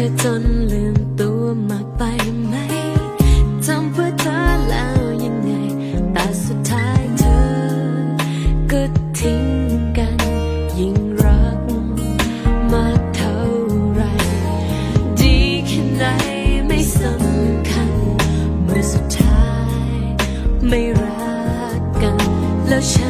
ธอจนลืมตัวมาไปไหมทำเพื่อเธอแล้วยังไง แต่สุดท้ายเธอ ก็ทิ้งกัน ยิ่งรักมาเท่าไร ดีแค่ไหนไม่สำคัญ เมื่อสุดท้าย ไม่รักกัน แล้วฉัน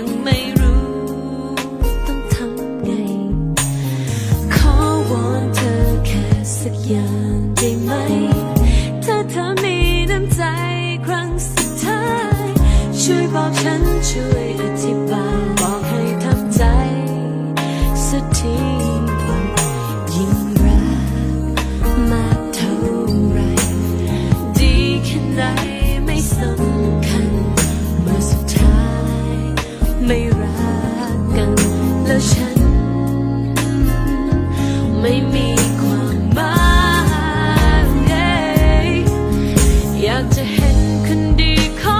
ยังไม่รู้ต้องทำไง ขอวอนเธอแค่สักอย่างได้ไหม ถ้าเธอมีน้ำใจครั้งสุดท้าย ช่วยบอกฉันช่วยอธิบาย บอกให้ทับใจสักที แล้วฉัน ไม่มีความหมายอยากจะเห็นคนดีขอ